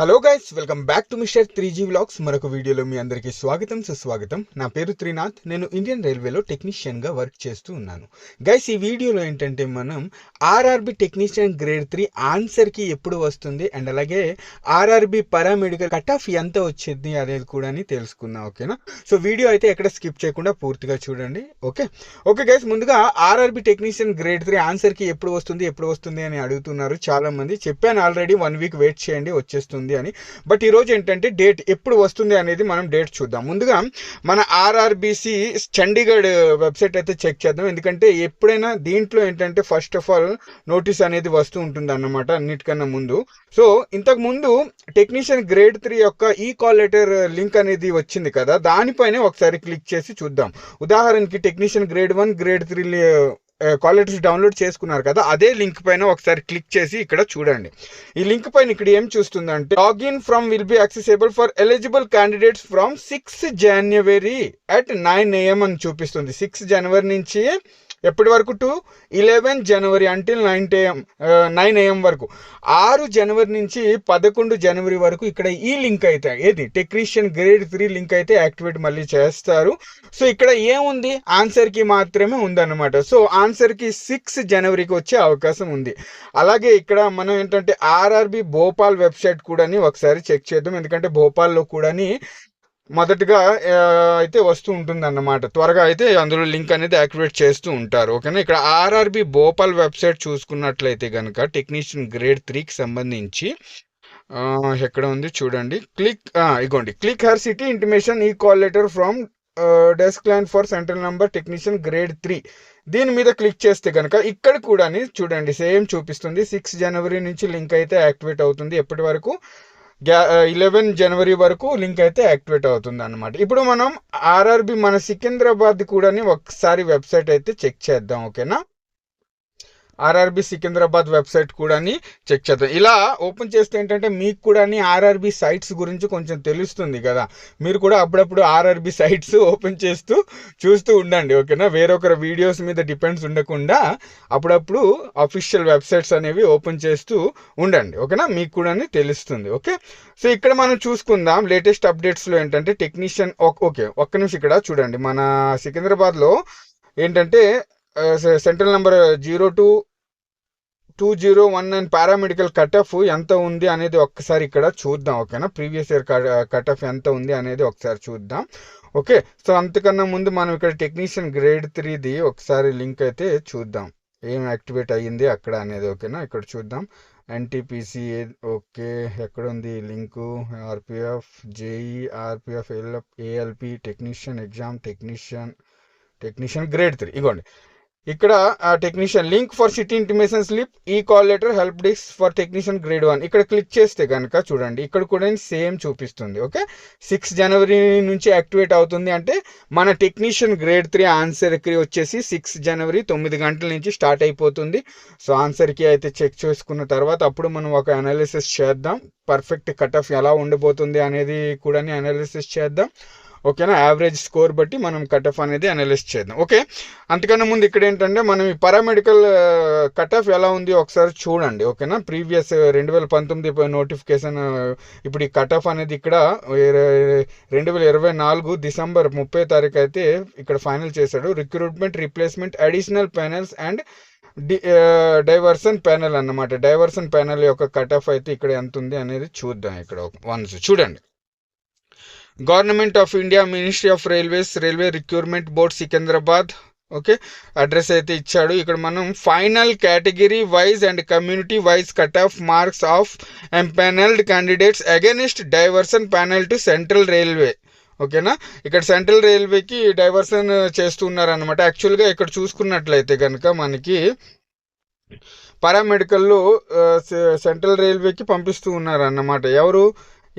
Hello guys welcome back to mister three G vlogs మరొక వీడియోలో మీ అందరికీ స్వాగతం సుస్వాగతం. నా పేరు త్రినాథ్. నేను ఇండియన్ రైల్వేలో టెక్నీషియన్గా వర్క్ చేస్తూ ఉన్నాను. గైస్ ఈ వీడియోలో ఏంటంటే మనం ఆర్ఆర్బి టెక్నీషియన్ గ్రేడ్ త్రీ ఆన్సర్కి ఎప్పుడు వస్తుంది అండ్ అలాగే ఆర్ఆర్బి పారామెడికల్ కట్ ఆఫ్ ఎంత వచ్చింది అనేది కూడా తెలుసుకుందాం ఓకేనా సో వీడియో అయితే ఎక్కడ స్కిప్ చేయకుండా పూర్తిగా చూడండి ఓకే ఓకే గైస్ ముందుగా ఆర్ఆర్బి టెక్నీషియన్ గ్రేడ్ త్రీ ఆన్సర్కి ఎప్పుడు వస్తుంది ఎప్పుడు వస్తుంది అని అడుగుతున్నారు చాలా మంది చెప్పాను ఆల్రెడీ వన్ వీక్ వెయిట్ చేయండి వచ్చేస్తుంది. అని. బట్ ఈరోజు ఏంటంటే డేట్ ఎప్పుడు వస్తుంది అనేది మనం డేట్ చూద్దాం. ముందుగా మన ఆర్ఆర్బిసి చండీగఢ్ వెబ్సైట్ అయితే చెక్ చేద్దాం. ఎందుకంటే ఎప్పుడైనా దీంట్లో ఏంటంటే ఫస్ట్ ఆఫ్ ఆల్ నోటీస్ అనేది వస్తూ ఉంటుంది అన్నమాట అన్నిటికన్నా ముందు. సో ఇంతకు ముందు టెక్నీషియన్ గ్రేడ్ త్రీ యొక్క ఈ కాల్ లెటర్ లింక్ అనేది వచ్చింది కదా దానిపైన ఒకసారి క్లిక్ చేసి చూద్దాం. ఉదాహరణకి technician grade one grade three qualities download చేసుకున్నారు కదా అదే లింక్ పైన ఒకసారి క్లిక్ చేసి ఇక్కడ చూడండి. ఈ లింక్ పైన ఇక్కడ ఏం చూస్తుందంటే login from will be accessible for eligible candidates from six January at nine AM అని చూపిస్తుంది. సిక్స్ జనవరి నుంచి ఎప్పటి వరకు to? Eleven January until nine AM nine AM వరకు. ఆరు జనవరి నుంచి పదకొండు జనవరి వరకు ఇక్కడ ఈ లింక్ అయితే ఏది? టెక్నీషియన్ గ్రేడ్ త్రీ లింక్ అయితే యాక్టివేట్ మళ్ళీ చేస్తారు. సో ఇక్కడ ఏముంది? ఆన్సర్కి మాత్రమే ఉందన్నమాట. సో ఆన్సర్కి సిక్స్ జనవరికి వచ్చే అవకాశం ఉంది. అలాగే ఇక్కడ మనం ఏంటంటే ఆర్ఆర్బి భోపాల్ వెబ్సైట్ కూడా ఒకసారి చెక్ చేద్దాం. ఎందుకంటే భోపాల్లో కూడా మొదటగా అయితే వస్తూ ఉంటుంది అన్నమాట త్వరగా అయితే అందులో లింక్ అనేది యాక్టివేట్ చేస్తూ ఉంటారు. ఓకేనా? ఇక్కడ ఆర్ఆర్బి భోపాల్ వెబ్సైట్ చూసుకున్నట్లయితే కనుక టెక్నీషియన్ గ్రేడ్ త్రీకి సంబంధించి ఎక్కడ ఉంది చూడండి. క్లిక్ ఇగోండి. Click her city intimation E call letter from desk line for central number technician grade three. దీని మీద క్లిక్ చేస్తే కనుక ఇక్కడ కూడా చూడండి సేమ్ చూపిస్తుంది. సిక్స్ జనవరి నుంచి లింక్ అయితే యాక్టివేట్ అవుతుంది ఎప్పటి వరకు? ఇలెవెన్ జనవరి వరకు లింక్ అయితే యాక్టివేట్ అవుతుంది అనమాట ఇప్పుడు మనం ఆర్ఆర్బి మన సికింద్రాబాద్ కూడా ఒకసారి వెబ్సైట్ అయితే చెక్ చేద్దాం ఓకేనా ఆర్ఆర్బి సికింద్రాబాద్ వెబ్సైట్ కూడా చెక్ చేద్దాం. ఇలా ఓపెన్ చేస్తే ఏంటంటే మీకు కూడా ఆర్ఆర్బి సైట్స్ గురించి కొంచెం తెలుస్తుంది కదా. మీరు కూడా అప్పుడప్పుడు ఆర్ఆర్బి సైట్స్ ఓపెన్ చేస్తూ చూస్తూ ఉండండి ఓకేనా? వేరొకరి వీడియోస్ మీద డిపెండ్స్ ఉండకుండా అప్పుడప్పుడు అఫీషియల్ వెబ్సైట్స్ అనేవి ఓపెన్ చేస్తూ ఉండండి ఓకేనా? మీకు కూడా తెలుస్తుంది ఓకే? సో ఇక్కడ మనం చూసుకుందాం లేటెస్ట్ అప్డేట్స్లో ఏంటంటే టెక్నీషియన్ ఓకే ఒక్క నిమిషం ఇక్కడ చూడండి. మన సికింద్రాబాద్లో ఏంటంటే central number zero two two zero one nine paramedical cutoff ఎంత ఉంది అనేది ఒక్కసారి ఇక్కడ చూద్దాం ఓకేనా? ప్రీవియస్ ఇయర్ కట్ ఎంత ఉంది అనేది ఒకసారి చూద్దాం. ఓకే సో అంతకన్నా ముందు మనం ఇక్కడ టెక్నీషియన్ గ్రేడ్ త్రీది ఒకసారి లింక్ అయితే చూద్దాం. ఏం యాక్టివేట్ అయ్యింది అక్కడ అనేది ఓకేనా? ఇక్కడ చూద్దాం. ఎన్టీపీసీ ఓకే ఎక్కడ ఉంది link? RPF JE RPF LF ALP technician exam technician technician grade three. ఇగోండి. ఇక్కడ technician link for city intimation slip E call letter help desk for technician grade one ఇక్కడ క్లిక్ చేస్తే కనుక చూడండి ఇక్కడ కూడా సేమ్ చూపిస్తుంది ఓకే సిక్స్ జనవరి నుంచి యాక్టివేట్ అవుతుంది అంటే మన టెక్నీషియన్ గ్రేడ్ త్రీ ఆన్సర్కి వచ్చేసి సిక్స్ జనవరి తొమ్మిది గంటల నుంచి స్టార్ట్ అయిపోతుంది. సో ఆన్సర్కి అయితే చెక్ చేసుకున్న తర్వాత అప్పుడు మనం ఒక అనాలిసిస్ చేద్దాం. పర్ఫెక్ట్ కట్ ఆఫ్ ఎలా ఉండబోతుంది అనేది కూడా అనాలిసిస్ చేద్దాం. ఓకేనా? యావరేజ్ స్కోర్ బట్టి మనం కట్ ఆఫ్ అనేది అనలైజ్ చేద్దాం. ఓకే? అంతకన్నా ముందు ఇక్కడ ఏంటంటే మనం ఈ పారామెడికల్ కట్ ఆఫ్ ఎలా ఉంది ఒకసారి చూడండి. ఓకేనా? ప్రీవియస్ రెండు వేల పంతొమ్మిది నోటిఫికేషన్ ఇప్పుడు ఈ కట్ ఆఫ్ అనేది ఇక్కడ రెండు వేల ఇరవై నాలుగు డిసెంబర్ ముప్పై తారీఖు అయితే ఇక్కడ ఫైనల్ చేశాడు. Recruitment replacement additional panels and the diversion panel అన్నమాట. డైవర్సన్ ప్యానెల్ యొక్క కట్ ఆఫ్ అయితే ఇక్కడ ఎంత ఉంది అనేది చూద్దాం. ఇక్కడ వన్స్ చూడండి. Government of India ministry of railways railway recruitment board Secunderabad okay address అయితే ఇచ్చాడు. ఇక్కడ మనం final category wise and community wise cut off marks of empanelled candidates against diversion panel to central railway ఓకేనా? ఇక్కడ central రైల్వేకి diversion చేస్తున్నారనమాట యాక్చువల్గా ఇక్కడ చూసుకున్నట్లయితే కనుక మనకి పారామెడికల్లో సెంట్రల్ రైల్వేకి పంపిస్తూ ఉన్నారు అన్నమాట ఎవరు?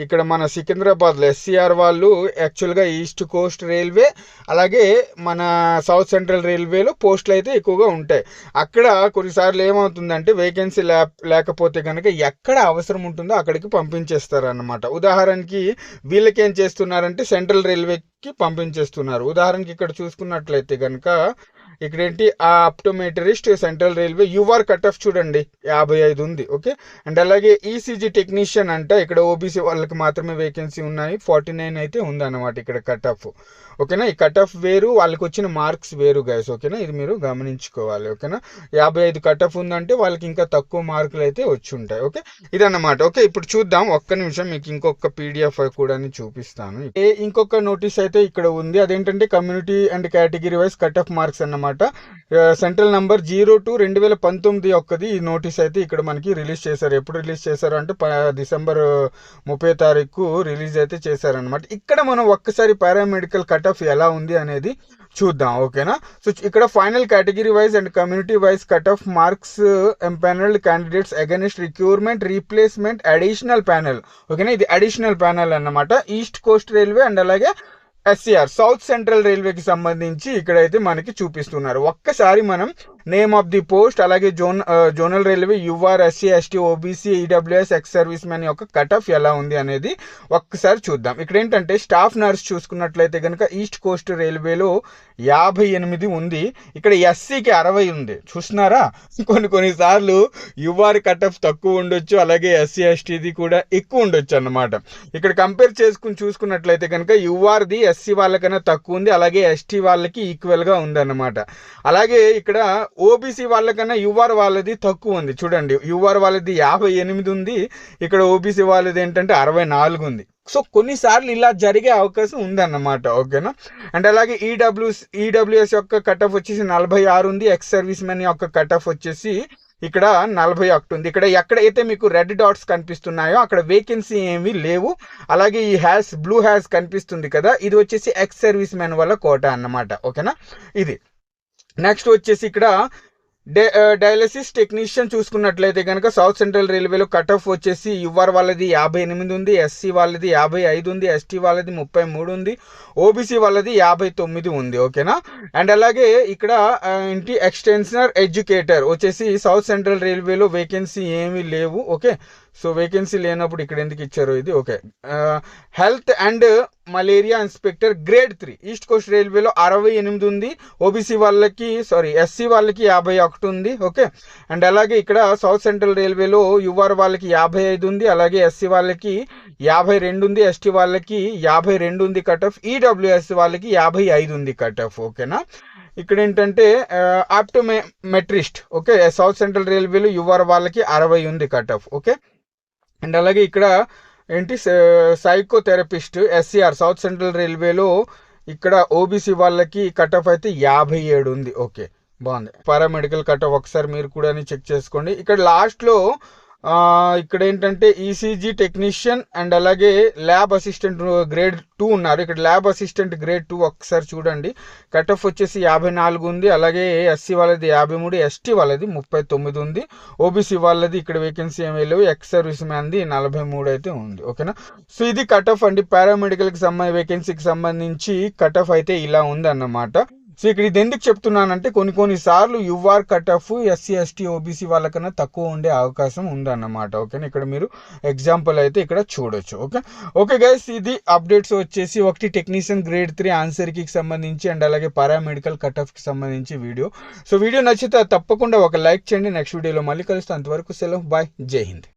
ఇక్కడ మన సికింద్రాబాద్లో ఎస్సీఆర్ వాళ్ళు యాక్చువల్గా ఈస్ట్ కోస్ట్ రైల్వే అలాగే మన సౌత్ సెంట్రల్ రైల్వేలో పోస్టులు అయితే ఎక్కువగా ఉంటాయి. అక్కడ కొన్నిసార్లు ఏమవుతుందంటే వేకెన్సీ లే లేకపోతే కనుక ఎక్కడ అవసరం ఉంటుందో అక్కడికి పంపించేస్తారనమాట ఉదాహరణకి వీళ్ళకి ఏం చేస్తున్నారంటే సెంట్రల్ రైల్వేకి పంపించేస్తున్నారు. ఉదాహరణకి ఇక్కడ చూసుకున్నట్లయితే కనుక ఇక్కడ ఏంటి ఆ optometrist central railway UR cut off చూడండి. యాభై ఐదు ఉంది ఓకే అండ్ అలాగే ఈసీజీ టెక్నీషియన్ అంట ఇక్కడ ఓబీసీ వాళ్ళకి మాత్రమే వేకెన్సీ ఉన్నాయి. ఫార్టీ నైన్ అయితే ఉంది అనమాట ఇక్కడ కట్ ఆఫ్ ఓకేనా? ఈ కట్ ఆఫ్ వేరు వాళ్ళకి వచ్చిన మార్క్స్ వేరు గైస్ ఓకేనా? ఇది మీరు గమనించుకోవాలి ఓకేనా? యాభై ఐదు కట్ ఆఫ్ ఉందంటే వాళ్ళకి ఇంకా తక్కువ మార్కులు అయితే వచ్చి ఉంటాయి ఓకే? ఇదన్నమాట ఓకే? ఇప్పుడు చూద్దాం ఒక్క నిమిషం మీకు ఇంకొక పీడిఎఫ్ కూడా చూపిస్తాను. ఏ ఇంకొక నోటీస్ అయితే ఇక్కడ ఉంది అదేంటంటే community and category wise cut off marks అన్నమాట. సెంట్రల్ నంబర్ జీరో టు రెండు వేల పంతొమ్మిది ఒక్కది ఈ నోటీస్ అయితే ఇక్కడ మనకి రిలీజ్ చేశారు. ఎప్పుడు రిలీజ్ చేశారు అంటే ప- డిసెంబర్ ముప్పై తారీఖు రిలీజ్ అయితే చేశారనమాట ఇక్కడ మనం ఒక్కసారి పారామెడికల్ కట్ ఆఫ్ ఎలా ఉంది అనేది చూద్దాం ఓకేనా? సో ఇక్కడ final category wise and community wise cut off marks empanelled candidates against recruitment replacement additional panel ఓకేనా? ఇది అడిషనల్ ప్యానెల్ అన్నమాట. ఈస్ట్ కోస్ట్ రైల్వే అండ్ అలాగే ఎస్సీఆర్ సౌత్ సెంట్రల్ రైల్వేకి సంబంధించి ఇక్కడైతే మనకి చూపిస్తున్నారు. ఒక్కసారి మనం నేమ్ ఆఫ్ ది పోస్ట్ అలాగే zone zonal railway UR SC ST OBC EWS ex service man యొక్క కట్ ఆఫ్ ఎలా ఉంది అనేది ఒక్కసారి చూద్దాం. ఇక్కడ ఏంటంటే స్టాఫ్ నర్స్ చూసుకున్నట్లయితే కనుక ఈస్ట్ కోస్ట్ రైల్వేలో యాభై ఎనిమిది ఉంది. ఇక్కడ ఎస్సీకి అరవై ఉంది. చూస్తున్నారా? కొన్ని కొన్నిసార్లు యుఆర్ కట్ ఆఫ్ తక్కువ ఉండొచ్చు అలాగే ఎస్సీ ఎస్టీది కూడా ఎక్కువ ఉండొచ్చు అన్నమాట. ఇక్కడ కంపేర్ చేసుకుని చూసుకున్నట్లయితే కనుక యుఆర్ది ఎస్సీ వాళ్ళకన్నా తక్కువ ఉంది అలాగే ఎస్టీ వాళ్ళకి ఈక్వల్గా ఉందన్నమాట. అలాగే ఇక్కడ ఓబీసీ వాళ్ళకన్నా యుఆర్ వాళ్ళది తక్కువ ఉంది. చూడండి యుఆర్ వాళ్ళది యాభై ఎనిమిది ఉంది ఇక్కడ ఓబీసీ వాళ్ళది ఏంటంటే అరవై నాలుగు ఉంది. సో కొన్నిసార్లు ఇలా జరిగే అవకాశం ఉందన్నమాట ఓకేనా? అండ్ అలాగే ఈడబ్ల్యూ ఈడబ్ల్యూఎస్ యొక్క కట్ ఆఫ్ వచ్చేసి నలభై ఆరు ఉంది ఎక్స్ సర్వీస్ మెన్ యొక్క కట్ ఆఫ్ వచ్చేసి ఇక్కడ నలభై ఒకటి ఉంది. ఇక్కడ ఎక్కడైతే మీకు రెడ్ డాట్స్ కనిపిస్తున్నాయో అక్కడ వేకెన్సీ ఏమీ లేవు. అలాగే ఈ హ్యాస్ బ్లూ హ్యాస్ కనిపిస్తుంది కదా ఇది వచ్చేసి ఎక్స్ సర్వీస్ మెన్ వల్ల కోట అన్నమాట ఓకేనా? ఇది. నెక్స్ట్ వచ్చేసి ఇక్కడ డే డయాలసిస్ టెక్నీషియన్ చూసుకున్నట్లయితే కనుక సౌత్ సెంట్రల్ రైల్వేలో కట్ ఆఫ్ వచ్చేసి యువర్ వాళ్ళది యాభై ఎనిమిది ఉంది ఎస్సీ వాళ్ళది యాభై ఐదు ఉంది ఎస్టీ వాళ్ళది ముప్పై మూడు ఉంది ఓబీసీ వాళ్ళది యాభై తొమ్మిది ఉంది ఓకేనా? అండ్ అలాగే ఇక్కడ ఇంటి ఎక్స్టెన్షనర్ ఎడ్యుకేటర్ వచ్చేసి సౌత్ సెంట్రల్ రైల్వేలో వేకెన్సీ ఏమీ లేవు ఓకే? సో వేకెన్సీ లేనప్పుడు ఇక్కడ ఎందుకు ఇచ్చారు ఇది? Okay health and malaria inspector grade three east coast రైల్వేలో అరవై ఎనిమిది ఉంది. ఓబీసీ వాళ్ళకి సారీ ఎస్సీ వాళ్ళకి యాభై ఒకటి ఉంది. ఓకే అండ్ అలాగే ఇక్కడ సౌత్ సెంట్రల్ రైల్వేలో యువర్ వాళ్ళకి యాభై ఐదు ఉంది. అలాగే ఎస్సీ వాళ్ళకి యాభై రెండు ఉంది. ఎస్టీ వాళ్ళకి యాభై రెండు ఉంది కట్ ఆఫ్ ఈడబ్ల్యూఎస్ వాళ్ళకి యాభై ఐదు ఉంది కట్ ఆఫ్ ఓకేనా ఇక్కడ ఏంటంటే optometrist okay south central రైల్వేలో యువర్ వాళ్ళకి అరవై ఉంది కట్ ఆఫ్ ఓకే అండ్ అలాగే ఇక్కడ ఏంటి సైకోథెరపిస్ట్ ఎస్సీఆర్ సౌత్ సెంట్రల్ రైల్వేలో ఇక్కడ ఓబీసీ వాళ్ళకి కట్ ఆఫ్ అయితే యాభై ఏడు ఉంది. ఓకే బాగుంది. పారామెడికల్ కట్ ఆఫ్ ఒకసారి మీరు కూడా చెక్ చేసుకోండి. ఇక్కడ లాస్ట్లో ఇక్కడ ఏంటంటే ఈసీజీ టెక్నీషియన్ అండ్ అలాగే ల్యాబ్ అసిస్టెంట్ గ్రేడ్ టూ ఉన్నారు. ఇక్కడ ల్యాబ్ అసిస్టెంట్ గ్రేడ్ టూ ఒకసారి చూడండి. కట్ ఆఫ్ వచ్చేసి యాభై నాలుగు ఉంది. అలాగే ఎస్సీ వాళ్ళది యాభై మూడు ఎస్టీ వాళ్ళది ముప్పై తొమ్మిది ఉంది. ఓబీసీ వాళ్ళది ఇక్కడ వేకెన్సీ ఏమీ లేవు ఎక్స్ సర్వీస్ మ్యాన్ది నలభై మూడు అయితే ఉంది. ఓకేనా సో ఇది కట్ ఆఫ్ అండి పారామెడికల్కి సంబంధించి వేకెన్సీకి సంబంధించి కట్ ఆఫ్ అయితే ఇలా ఉంది అన్నమాట సో ఇక్కడ ఇది ఎందుకు చెప్తున్నానంటే కొన్ని కొన్ని సార్లు UR cut off SC ST OBC వాళ్ళకన్నా తక్కువ ఉండే అవకాశం ఉందన్నమాట. ఓకేనా ఇక్కడ మీరు ఎగ్జాంపుల్ అయితే ఇక్కడ చూడొచ్చు. ఓకే ఓకే గైస్ ఇది అప్డేట్స్ వచ్చేసి ఒకటి టెక్నీషియన్ గ్రేడ్ త్రీ ఆన్సర్కి సంబంధించి అండ్ అలాగే పారామెడికల్ కట్ ఆఫ్కి సంబంధించి వీడియో సో వీడియో నచ్చితే తప్పకుండా ఒక లైక్ చేయండి. నెక్స్ట్ వీడియోలో మళ్ళీ కలుస్తాను అంతవరకు సెలవు. బాయ్ జై హింద్.